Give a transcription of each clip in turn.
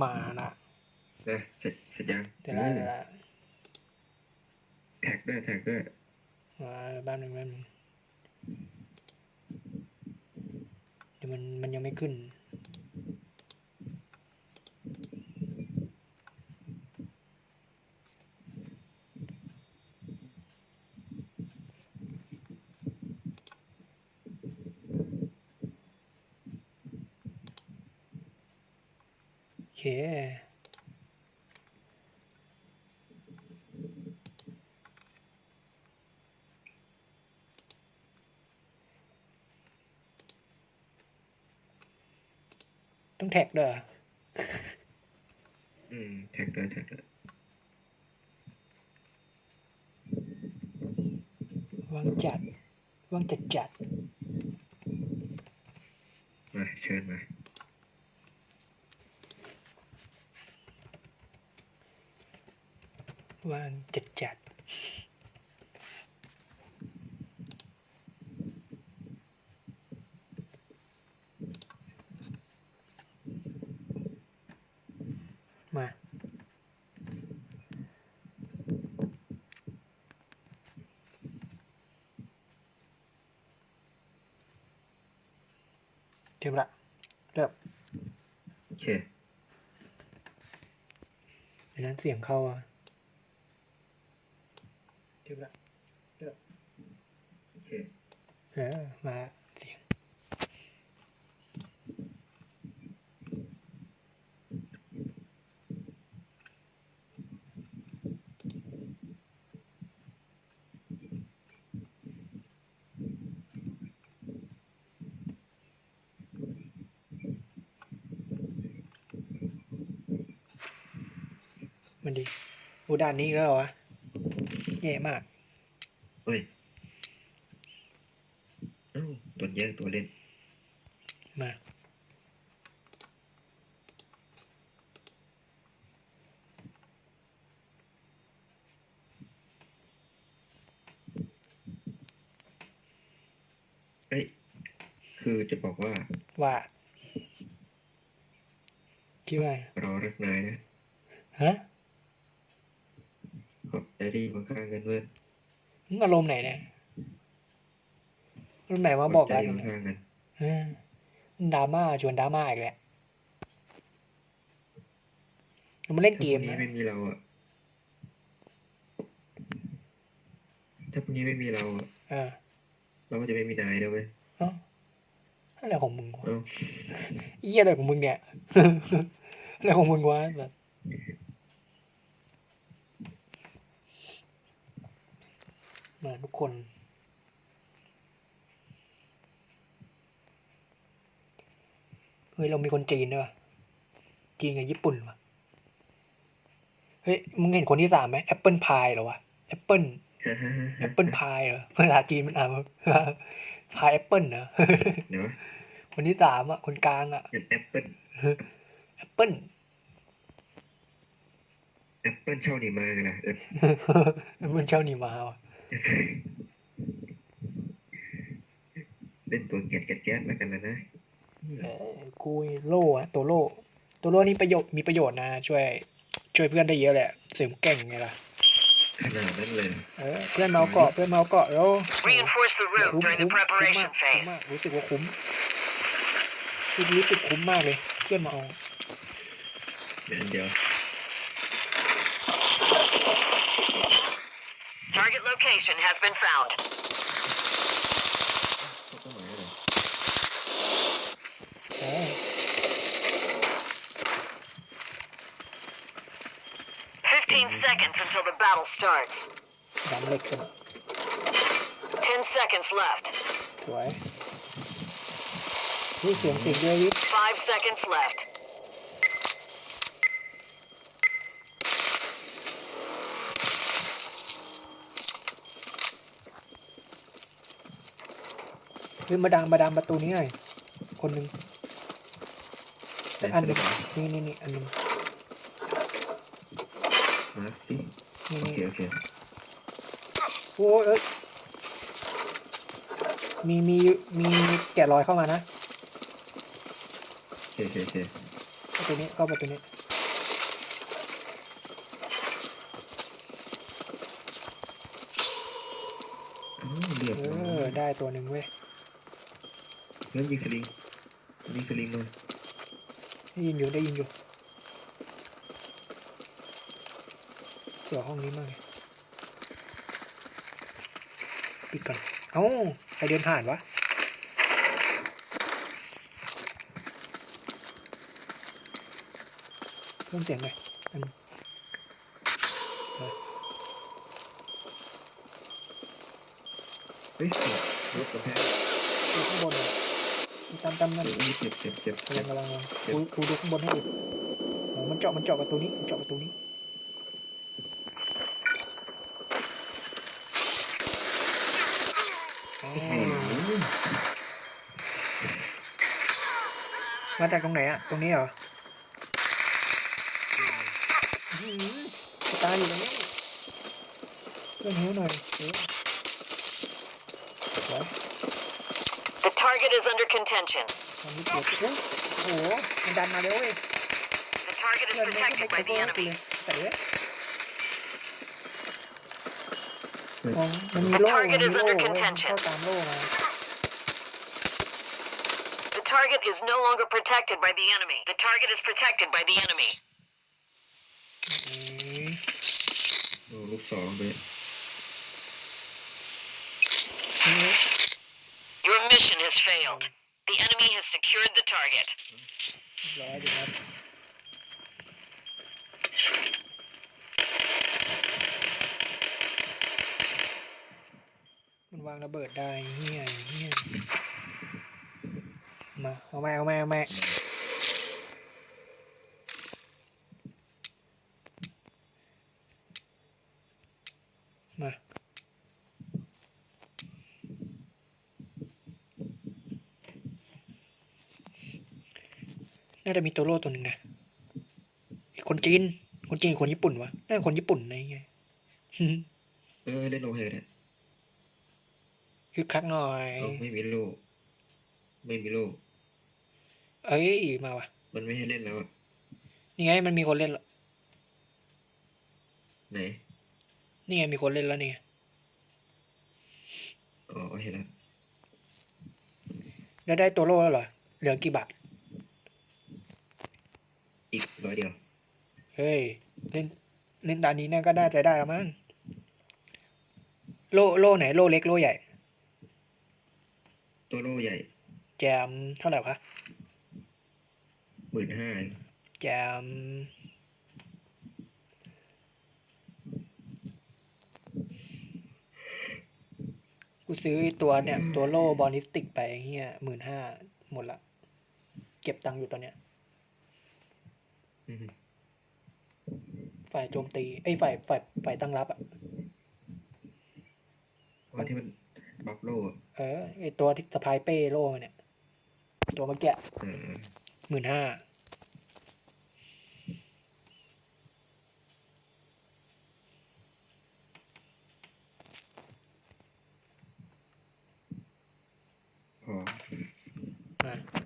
มาละนะเสร็จเสร็จยังเดี๋ยวละเดี๋ยวละแท็กด้วยแท็กด้วยมาบ้านหนึ่งบ้านหนึ่งเดี๋ยวมันมันยังไม่ขึ้น โอเคต้องแท็กด้วยเหรออืมแท็กด้วยแท็กด้วยวางจัดวางจัดจัดมาเชิญมา วางจัดจัดมาเริ่มละเริ่มโอเคเดี๋ยวนั้นเสียงเข้าอะ เริ่มละโอเคเออมาละเสียงมันดีอูด่านนี้อีกแล้วเหรอวะแย่มาก เฮ้ยเอ้าตัวแยกตัวเล่น มาเอ้ยคือจะบอกว่า ว่าคิดว่าเรารักนายนะ ฮะ ขอบใจที่อยู่ข้างๆกันเพื่อนมึงอารมณ์ไหนเนี่ยอารมณ์ไหนมาบอกใจกันอยู่ข้างๆกันเออดราม่าชวนดราม่าอีกแล้วเรามาเล่นเกมถ้าพรุ่งนี้นะไม่มีเราอะถ้าพรุ่งนี้ไม่มีเราอะเออเราก็จะไม่มีนายด้วยเว้ยเอ้าอะไรของมึงวะเอ้าเอี้ยอะไรของมึงเนี่ย อะไรของมึงวะแบบ มาทุกคน เฮ้ย เรามีคนจีนด้วยวะจีนกับญี่ปุ่นวะเฮ้ย มึงเห็นคนที่สามไหมแอปเปิลพายเหรอวะแอปเปิลแอปเปิลพายเหรอภาษาจีนมันอ่านว่าพายแอปเปิลเหรอเดี๋ยวคนที่สามอะ คนกลางอะเป็นแอปเปิลแอปเปิลแอปเปิลเช่านี่มากันนะเออมันเช่านี่มาว่ะ เล่นตัวเกียดแก๊สแล้วกันนะนะเออกูโล่อะตัวโล่ตัวโล่นี่ประโยชน์มีประโยชน์นะ ช่วย ช่วยเพื่อนได้เยอะแหละเสริมเก่งไงล่ะขนาดนั้นเลยเออเพื่อนเมาเกาะเพื่อนเมาเกาะแล้ว Reinforce the คุ้ม route during คุ้ the มคุ้ม preparation มากคุ้ม phase. มากรู้สึกว่าคุ้มรู้สึกคุ้มมากเลย เพื่อนมาเอา เดี๋ยวเดี๋ยว has been found. Fifteen seconds until the battle starts. Ten seconds left. Five seconds left. หรือมาดังมาดังประตูนี้หน่อยคนหนึ่งสักอันหนึ่งนี่นี่นี่อันหนึ่งนี่นี่โอเคโอ้เอ้ยมีมีมีแกะรอยเข้ามานะโอเคโอเคโอเคประตูนี้ก็ประตูนี้ได้ตัวหนึ่งเว้ย เริ่มยิงสลิงยิงสลิงมาได้ยินอยู่ได้ยินอยู่เสือห้องนี้มากเลยปิดก่อนเอ้าใครเดินผ่านวะเพิ่มเสียงหน่อยอันเฮ้ยรถกระแพงดูข้างบนเลย ตามตามนั่นเฮ้ยเจ็บเจ็บเจ็บระวังระวังระวังดูดูดูข้างบนให้ดิโอ้มันเจาะมันเจาะประตูนี้มันเจาะประตูนี้อ๋อโอ้โหมาจากตรงไหนอะตรงนี้เหรออื้อหือตายอยู่ตรงนี้เพื่อนหิวหน่อยเออไว้ The target is under contention. The target is protected by the enemy. The target is under contention. The target is no longer protected by the enemy. The target is protected by the enemy. Mission has failed. The enemy has secured the target. เรียบร้อยดีครับมันวางระเบิดได้เฮียเฮียมาเอาแม่เอาแม่เอาแม่มา น่าจะมีตัวโล่ตัวหนึ่งนะไอ้คนจีน คนจีนกับคนญี่ปุ่นวะน่าจะคนญี่ปุ่นนะไงเออเล่นโอเคเนี่ยคือคักหน่อยเอาไม่มีลูกไม่มีลูกเอ้ยมาวะมันไม่ให้เล่นแล้วอะนี่ไงมันมีคนเล่นแล้วไหนนี่ไงมีคนเล่นแล้วนี่ไงอ๋อเห็นแล้วแล้วได้ตัวโล่แล้วเหรอเหลือกี่บาท อีกร้อยเดียว เฮ้ย เล่นเล่นตานี้น่าก็ได้ใจได้แล้วมั้งโล่โล่ไหน โล่เล็กโล่ใหญ่ ตัวโล่ใหญ่ แจมเท่าไหร่วะหมื่นห้าแจมกูซื้อไอ้ตัวเนี่ย ตัวโล่บอลลิสติกไปเฮียหมื่นห้าหมดละ เก็บตังค์อยู่ตอนเนี้ย ฝ่ายโจมตีไอ้ยฝ่ายฝ่ายฝ่ายตั้งรับอะวันที่มันบัฟโล่อะเออไอ้ตัวที่สะพายเป้โล่มาเนี่ย ตัวเมื่อกี้เออหมื่นห้าพออ่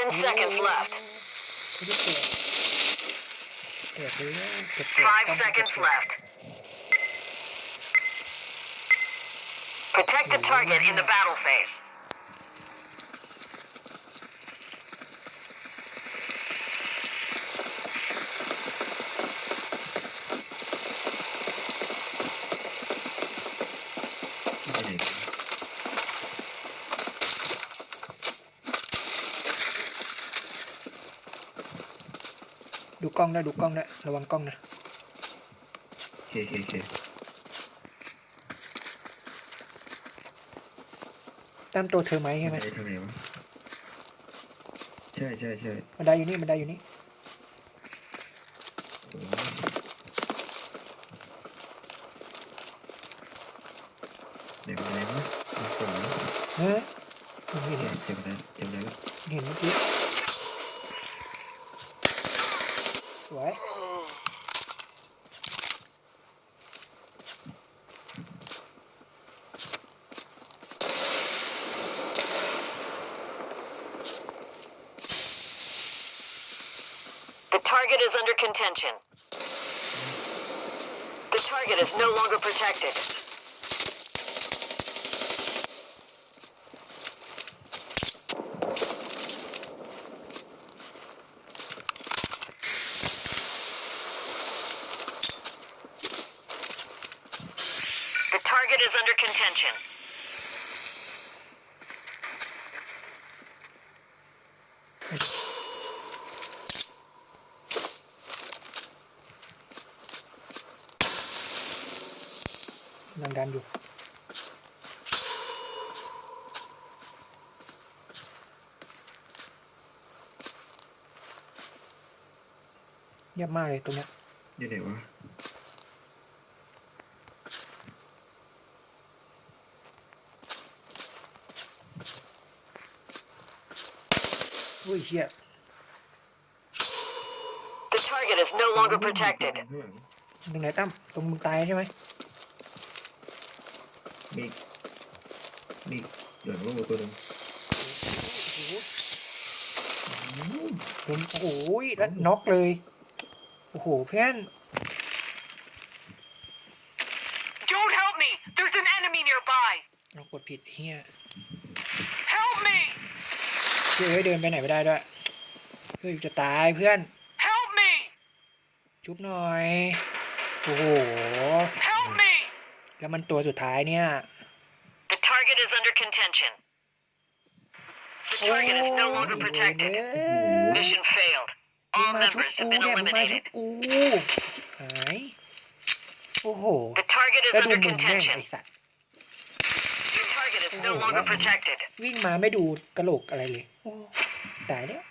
Ten seconds left. Five seconds left. Protect the target in the battle phase. กล้องได้ดูกล้องได้ระวังกล้องนะโอเคโอเคโอเคตามตัวเธอไหมใช่ไหมไปทางไหนวะใช่ใช่ใช่บันไดอยู่นี่บันไดอยู่นี่ protected. The target is under contention. ดันอยู่เงียบมากเลยตรงเนี้ยอยู่ไหนวะอุ้ยเชี่ย The target is no longer protected. ข้างหลังตรงไหนตั้มตรงมึงตายใช่ไหม มีมีหลังโลกตัวหนึงโดนโอ้โหแล้วน็อกเลย โอ้โหเพื่อน Don't help me! There's an enemy nearby! เรากดผิดเฮีย Help me! เฮ้ยเดินไปไหนไม่ได้ด้วย เฮ้ยจะตายเพื่อน Help me! ชุบหน่อย โอ้โห Help me! แล้วมันตัวสุดท้ายเนี่ย The target is under contention. The โอ้ย target is no longer เว้ protected. ย Mission failed. มึง All มาชุบ members กู have been เนี่ยมึงมาชุบ eliminated. กูหายโอ้โห The target is แล้วดู under มึงแม่ง contention. ไอสัตว์ Your target is no Oh, longer wow. protected. วิ่งมาไม่ดูกระโหลกอะไรเลย โอ้ตายแล้ว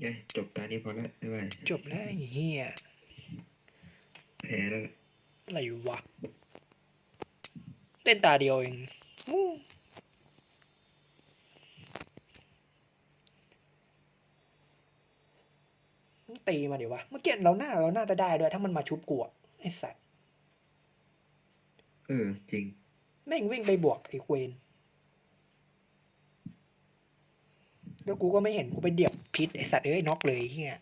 ไงจบตานี้พอแล้วไม่ไหวจบแล้วไอ้เฮียแพ้แล้วล่ะอะไรวะเต้นตาเดียวเองอู้มึงตีมาเดี๋ยววะเมื่อกี้เราหน้าเราหน้าจะได้ด้วย ถ้ามันมาชุบกูอะไอ้สัตว์เออจริง แม่งวิ่งไปบวกไอ้เควนแล้วกูก็ไม่เห็นกูไปเดียบ พิษไอ้สัตว์เอ้ยน็อกเลยไอ้เฮีย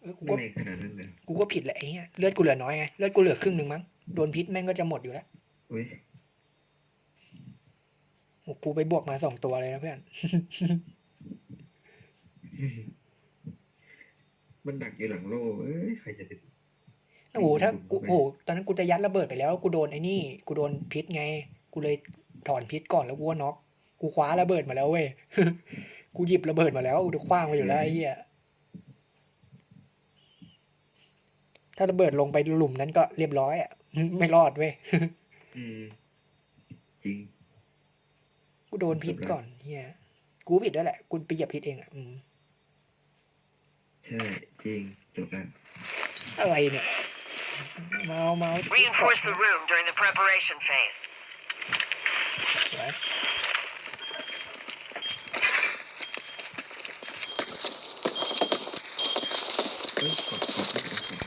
เออกูไม่ก็ในขนาดนั้นเลยกูก็ผิดแหละไอ้เฮียเลือดกูเหลือน้อยไงเลือดกูเหลือครึ่งหนึ่งมั้งโดนพิษแม่งก็จะหมดอยู่แล้วอุ้ยโหกูไปบวกมาสองตัวเลยนะเพื่อน มันดักอยู่หลังโลกเอ้ยใครจะไปโอ้โหถ้ากูโอ้โหตอนนั้นกูจะยัดระเบิดไปแล้ว กูโดนไอ้นี่ กูโดนพิษไง กูเลยถอนพิษก่อนแล้วกูก็น็อก กูคว้าระเบิดมาแล้วเว้ย กูหยิบระเบิดมาแล้วกูจะคว้างไปอยู่แล้วไอ้เหี้ย ถ้าระเบิดลงไปหลุมนั้นก็เรียบร้อยอะ ไม่รอดเว้ยอืมจริง กูโดนพิษก่อนเฮียกูผิดด้วยแหละ กูไปเหยียบพิษเองอะ อืมใช่จริงจบแล้วอะไรเนี่ยเมาเมา Reinforce the room during the preparation phase. สวย เอ้ยขอบขอบไม่ได้ขอบ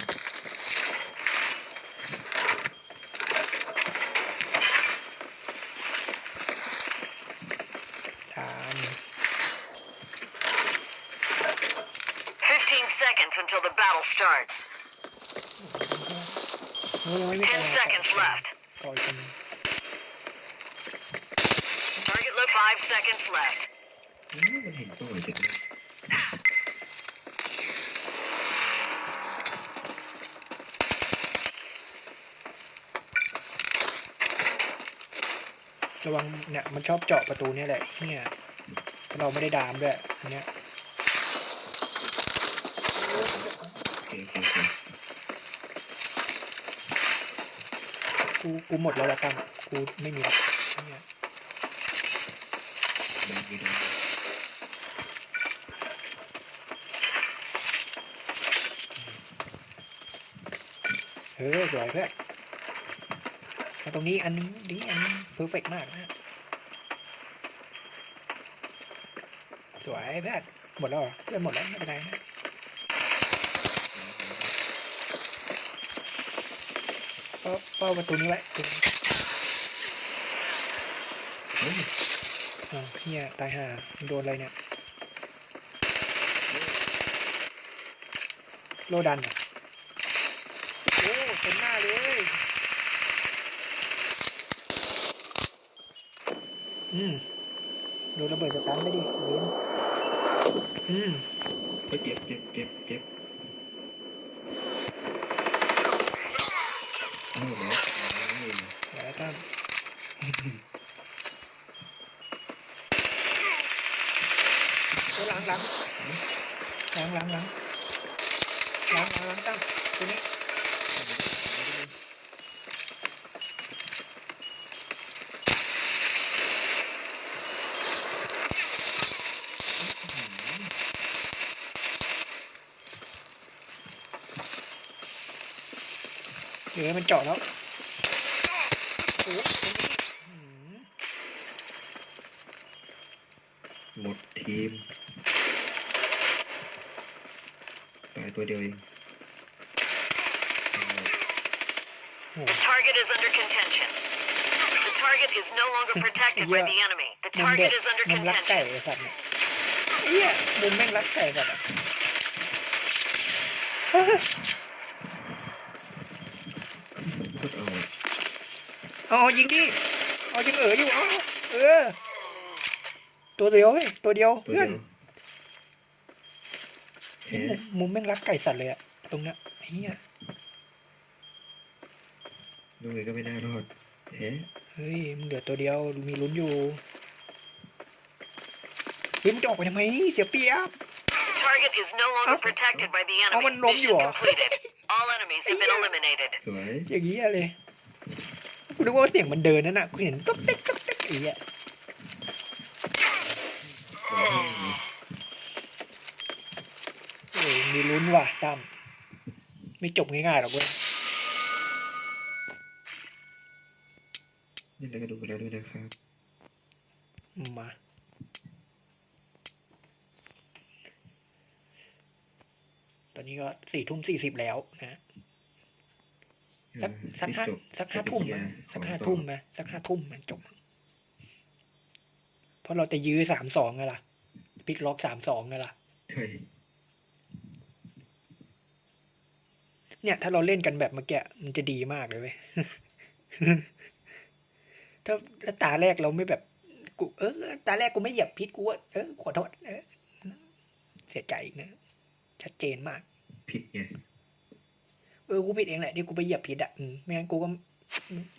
ตาม 15 seconds until the battle starts. โอ้ยยังไม่มี10 seconds left. Target look 5 seconds left. ระวังเนี่ยมันชอบเจาะประตูเนี่ยแหละเนี่ยเราไม่ได้ดามด้วยอันเนี้ย โอเคโอเคโอเค กูกูหมดแล้วละกันกูไม่มีแล้วเนี่ยได้ไม่ได้เออสวยเพื่อนแต่ตรงนี้อันนึงดีอันนึงเพอร์เฟกมากนะสวยเพื่อนหมดแล้วเหรอเพื่อนหมดแล้วไม่เป็นไรนะ เฝ้าประตูนี้ไว้เฮ้ยอ้าวเฮียตายห่าโดนอะไรเนี่ย โลดันเหรอโอ้เต็มหน้าเลยอืมโดนระเบิดสตันไปดิเวนอืมเฮ้ยเจ็บเจ็บเจ็บเจ็บ เดี๋ยวมันเจาะแล้วโอ้ตรงนี้อืมหมดทีมตายตัวเดียวเองเอาโอ้ The target is under contention. The target is no longer protected by the enemy. The มุมเด็ target ก is under มุมรักไก่ contention. ไอ้สัตว์เนี่ยเอี้ยมุมแม่งรักไก่สัตว์อะ โคตรเอาอะ เอาเอายิงดิเอายิงเอ๋ออยู่เอาเออ ตัวเดียวเฮ้ยตัวเดียวตัวเพื่อนเดียวแพ้มุมมุมแม่งรักไก่สัตว์เลยอะตรงเนี้ยไอ้เหี้ยดูไงก็ไม่น่ารอดแพ้เฮ้ยมึงเหลือตัวเดียวมีลุ้นอยู่เฮ้ยมึงจะออกไปทำไมเสียเปรียบ Target is no longer Oh. protected by the Oh, enemy. มันล้มอยู่ Mission เหรอ completed. All enemies have been Yeah. eliminated. สวยอย่างเงี้ยเลย กูนึกว่าเสียงมันเดินนั่นน่ะกูเห็นต๊อกเต๊กต๊อกเต๊กไอ้เหี้ยว้าวเอ้ยมีลุ้นว่ะตั้มไม่จบง่ายๆหรอกเว้ยนี่เราก็ดูไปแล้วด้วยนะครับ มาตอนนี้ก็สี่ทุ่มสี่สิบแล้วนะ สักสักห้าจบสักห้าทุ่มไหมจบสักห้าต่อทุ่มไหมสักห้าทุ่มมันจบ เพราะเราจะยื้อสามสองไงล่ะพลิกล็อกสามสองไงล่ะใช่เนี่ย ถ้าเราเล่นกันแบบเมื่อกี้มันจะดีมากเลยเว้ยถ้าถ้าตาแรกเราไม่แบบกูเออตาแรกกูไม่เหยียบพิษกูว่าเออขอโทษเออเสียใจอีกนะ ชัดเจนมาก ผิดไง เออกูผิดเองแหละที่กูไปเหยียบผิดอะอืมไม่งั้นกูก็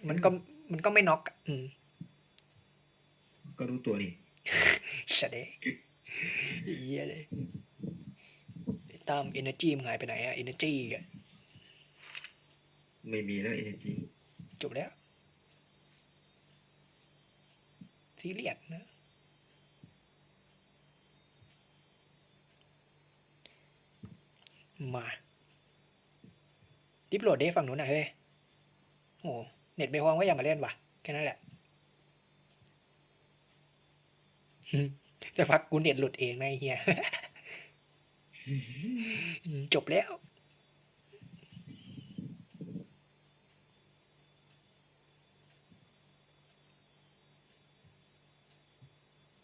มันก็มันก็ไม่น็อกอะอืมก็รู้ตัวนี่สะเดะเยี่ยเลยตามเอเนอร์จีมันหายไปไหนอะเอเนอร์จีอะไม่มีแล้วเอเนจีจบแล้วซีเรียสนะมา ดิฟโหลดได้ฝั่งนู้นนะเฮ้ยโอ้เน็ตไม่พร้อมก็อย่ามาเล่นว่ะ แค่นั้นแหละ จะพักกูเน็ตหลุดเองนะไอ้เฮียอืมจบแล้ว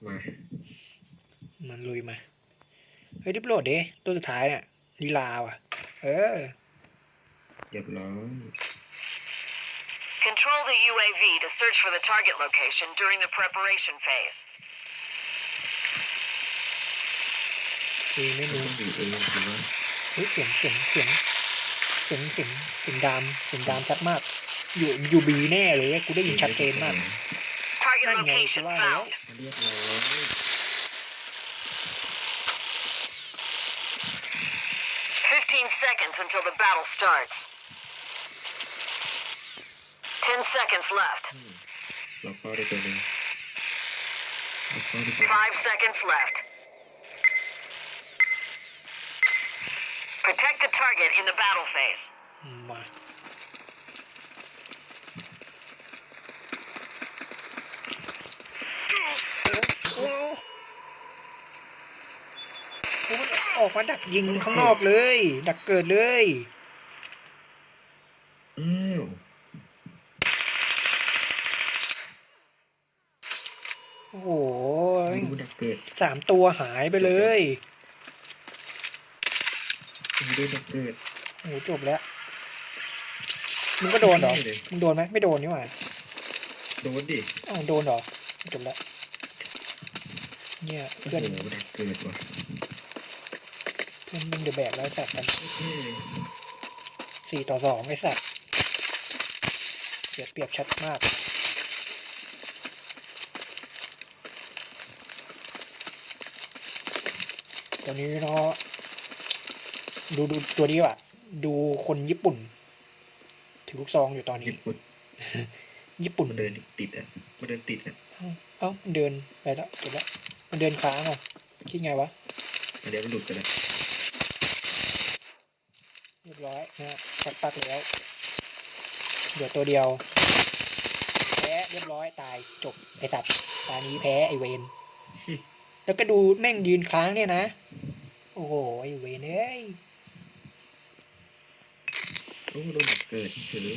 มามันลุยมา เฮ้ยดิฟโหลดดิตัวสุดท้ายเนี่ยลีลาว่ะ เออ เรียบร้อย Control the UAV to search for the target location during the preparation phase. ฟรีไม่ ต้ มี องดูเองถือว่า เฮ้ยเสียงเสียงเสียงเสียงเสียงเสียงดามเสียงดามชัดมาก อยู่อยู่บีแน่เลยกูได้ยินชัดเจนมาก Targetนั่นไง location กูว่าแล้ว found. เรียบร้อย 15 seconds until the battle starts. Ten seconds left. Five seconds left. Protect the target in the battle phase. Oh, สามตัวหายไปเลยไม่รู้ดักเกิดโอ้โหจบแล้ว มึงก็โดนเหรอไม่เลยมึงโดนไหมไม่โดนนี่หว่าโดนดิอ้าวโดนเหรอ จบแล้ว เนี่ยโอ้เพื่อนโหดักเกิดว่ะเพื่อนมึงเดือแบกแล้วแตกกันโอเคสี่ต่อสองไอ้สัตว์เปรียบเปรียบชัดมาก ตอนนี้เนาะดูดูตัวนี้ว่ะ ดูคนญี่ปุ่น ถือลูกซองอยู่ตอนนี้ ญี่ปุ่นญี่ปุ่นมันเดินติดอะมันเดินติดอะเอ้ามันเดินไปแล้วจบแล้วมันเดินค้างอะคิดไงวะอันเดี๋ยวมันหลุดไปแล้วเรียบร้อยนะฮะปักปักแล้วเดี๋ยวตัวเดียวแพ้เรียบร้อยตายจบไอ้สัตว์ตานี้แพ้ไอเวน แล้วก็ดูแม่งยืนค้างเนี่ยนะ โอ้โหไอเวนเอ้ยโอ้โดนดักเกิดเฉย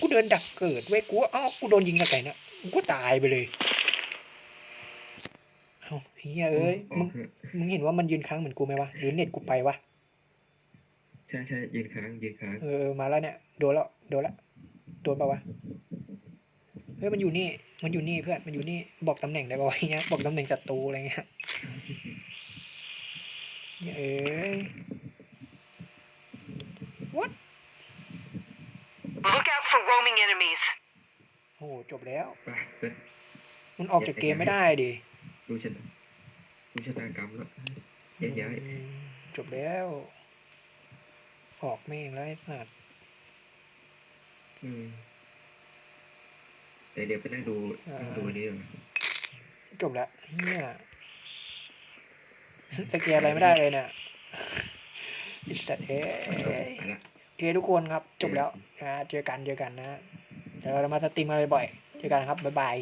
กูเดินดักเกิดเว้ยกูว่าอ้าวกูโดนยิงกับไก่นะกูก็ตายไปเลยเอ้าเฮียเอ้ยอมึองกเถอะมึงเห็นว่ามันยืนค้างเหมือนกูไหมวะหรือเน็ตกูไปวะใช่ใช่ยืนค้างยืนค้างเออมาแล้วเนี่ยโดนแล้วโดนแล้วโดนปะวะ เฮ้ยมันอยู่นี่ มันอยู่นี่เพื่อนมันอยู่นี่บอกตำแหน่งได้ปะวะเงี้ยบอกตำแหน่งศัตรูอะไรเงี้ยเอ้ย what Look out for roaming enemies. โอ้โหจบแล้วไปเปิดมันออกจากเกมไม่ได้ดิดูชะตาดูชะตากรรมแล้วแยกย้ายอืมจบแล้ว ออกแม่งแล้วไอ้สัตว์อืมแต่ เดี๋ยวไปนั่งดูนั่งดูอันนี้ดีกว่าจบแล้วเฮียสแกนอะไรไม่ได้เลยเนี่ยอิสต์เอ้ยไปละโอเคทุกคนครับ จบแล้วนะเจอกันเจอกันนะเดี๋ยวเรามาสตรีมกันบ่อยๆเจอกันครับ บ๊ายบาย